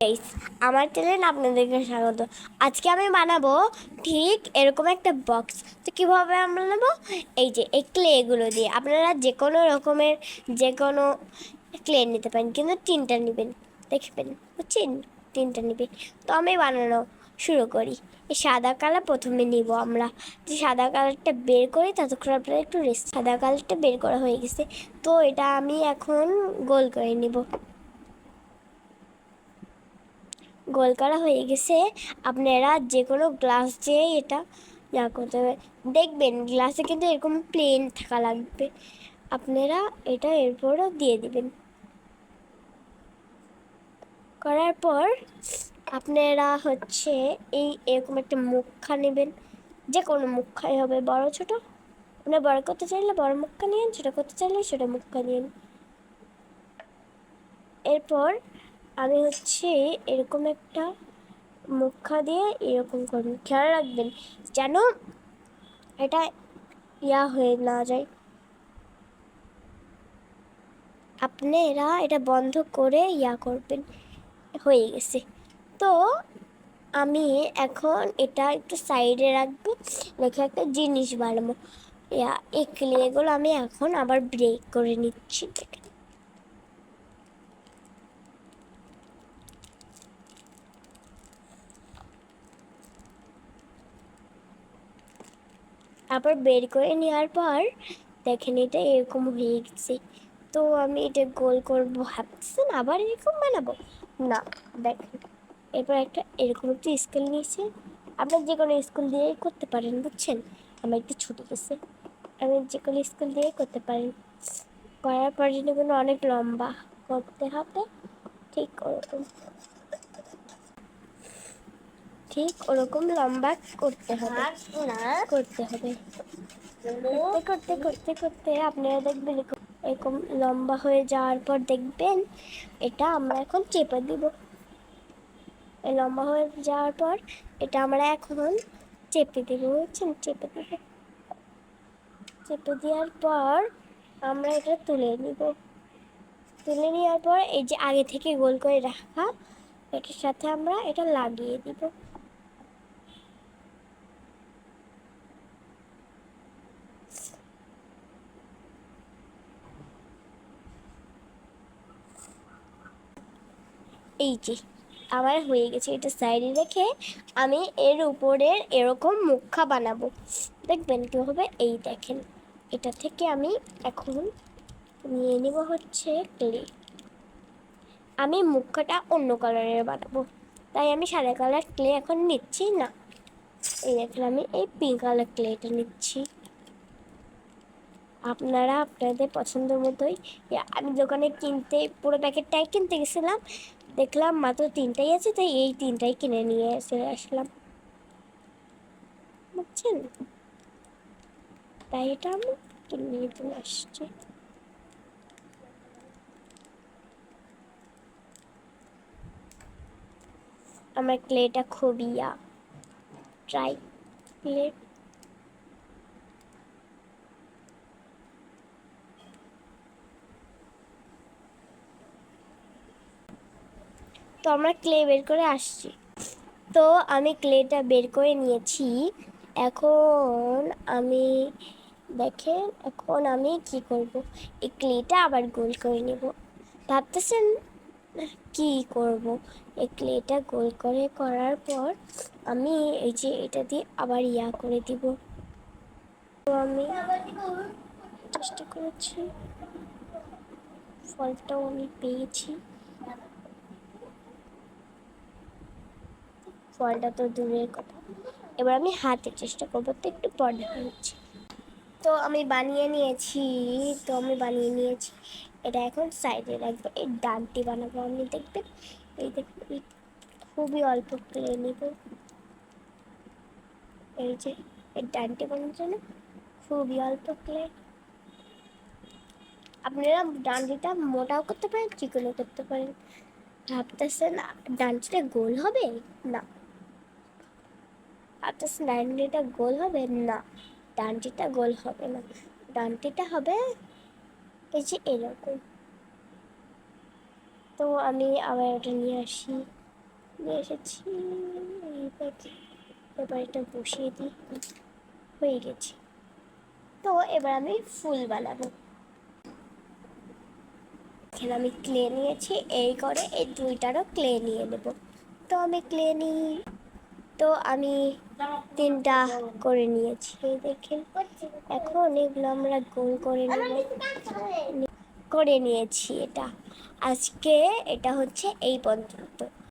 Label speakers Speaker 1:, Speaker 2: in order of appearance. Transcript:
Speaker 1: Guys আমার channel আপনাদেরকে স্বাগত। আজকে আমি বানাবো ঠিক এরকম একটা বক্স তো কীভাবে আমরা বানাবো এই যে, এই ক্লেগুলো দিয়ে। আপনারা যে কোনো রকমের যে কোনো ক্লে নিতে পারেন, কিন্তু তিনটা নেবেন। দেখবেন, বুঝছেন? তিনটা নেবেন। তো আমি বানানো শুরু করি। এই সাদা কালার প্রথমে নিব আমরা। যে সাদা কালারটা বের করি, ততক্ষণ আপনারা একটু রেস্ট সাদা কালারটা বের করা হয়ে গেছে। তো এটা আমি এখন গোল করে নিব। গোল করা হয়ে গেছে। আপনারা যে কোনো গ্লাস দিয়ে এটা ইয়া করতে হবে দেখবেন গ্লাসে কিন্তু এরকম প্লেন থাকা লাগবে। আপনারা এটা এরপরও দিয়ে দিবেন। করার পর আপনারা হচ্ছে এই এরকম একটা মুখা নেবেন। যে কোনো মুখাই হবে, বড়, ছোট। আপনার বড় করতে চাইলে বড় মুখা নিন ছোটো করতে চাইলে ছোট মুখা নিন এরপর আমি হচ্ছে এরকম একটা মুখা দিয়ে এরকম করবেন খেয়াল রাখবেন যেন এটা ইয়া হয়ে না যায়। আপনারা এটা বন্ধ করে ইয়া করবেন। হয়ে গেছে। তো আমি এখন এটা একটু সাইডে রাখব রেখে একটা জিনিস বানাবো। ইয়া, এই ক্লেগুলো আমি এখন আবার ব্রেক করে নিচ্ছি। দেখেন আবার বের করে নেওয়ার পর দেখেন এটা এরকম হয়ে গেছে। তো আমি এটা গোল করব ভাবছেন আবার এরকম বানাবো? না, দেখেন, এরপর একটা এরকম একটু স্কেল নিয়েছি। আপনার যে কোনো স্কুল দিয়েই করতে পারেন, বুঝছেন? আমার একটু ছুটে গেছে। আমি যে কোনো স্কুল দিয়েই করতে পারেন করার পর যদি কোনো অনেক লম্বা করতে হবে, ঠিক ওরকম ঠিক ওরকম লম্বা করতে হবে। করতে হবে। করতে করতে করতে করতে আপনারা দেখবেন এরকম- এরকম লম্বা হয়ে যাওয়ার পর দেখবেন এটা আমরা এখন চেপে দিব। এই লম্বা হয়ে যাওয়ার পর এটা আমরা এখন চেপে দেবো বুঝছেন? চেপে দেবো। চেপে দেওয়ার পর আমরা এটা তুলে নিব। তুলে নেওয়ার পর এই যে আগে থেকে গোল করে রাখা এটার সাথে আমরা এটা লাগিয়ে দিব। এই যে, আমার হয়ে গেছে এটা সাইডে রেখে আমি এর উপরের এরকম মুখা বানাবো। দেখবেন কী হবে এই দেখেন, এটা থেকে আমি এখন নিয়ে নেব হচ্ছে ক্লে আমি মুখাটা অন্য কালারের বানাবো। তাই আমি সাদা কালার ক্লে এখন নিচ্ছি না। এই দেখেন, আমি এই পিঙ্ক কালার ক্লেটা নিচ্ছি। আপনারা আপনাদের পছন্দ মতোই। আমি দোকানে কিনতে, পুরো প্যাকেটটাই কিনতে গেছিলাম। দেখলাম মাত্র তিনটাই আছে, তাই এই তিনটাই কিনে নিয়ে এসে আসলাম। বুঝছেন? তাই এটা আমি কিনে চলে আসছি। আমার ক্লেটা খুবই ট্রাই ক্লে তো আমরা ক্লে বের করে আসছি। তো আমি ক্লেটা বের করে নিয়েছি। এখন আমি, দেখেন, এখন আমি কি করব? এই ক্লেটা আবার গোল করে নেব। ভাবতেছেন কি করব? এই ক্লেটা গোল করে করার পর আমি এই যে এটা দিয়ে আবার ইয়া করে দিব। তো আমি চেষ্টা করেছি। ফলটাও আমি পেয়েছি। ফলটা তো দূরের কথা। এবার আমি হাতে চেষ্টা করব, তো একটু পর দেখা হচ্ছে। তো আমি বানিয়ে নিয়েছি, তো আমি বানিয়ে নিয়েছি। এটা এখন সাইডে রাখব, এই ডানটি বানাবো আমি দেখবেন এই দেখবেন খুবই অল্প ক্লে নেব। এই যে, এই ডানটি বানানোর জন্য খুবই অল্প ক্লে আপনারা ডান্ডিটা মোটাও করতে পারেন, চিকনও করতে পারেন। ভাবতেছেন ডান্ডিটা গোল হবে? না। ভাবতেছেন ডান্ডিটা গোল হবে? না ডান্ডিটা গোল হবে না। ডান্ডিটা হবে এই যে এরকম। তো আমি আবার এটা নিয়ে আসি। নিয়ে এসেছি। এবার এটা বসিয়ে দিই। হয়ে গেছে। তো এবার আমি ফুল বানাবো। এখানে আমি ক্লে নিয়েছি। এই করে এই দুইটারও ক্লে নিয়ে নেব। তো আমি ক্লে নিই। তো আমি তিনটা করে নিয়েছি, এই দেখেন এখন এগুলো আমরা গোল করে নেব। করে নিয়েছি এটা। আজকে এটা হচ্ছে এই পর্যন্ত।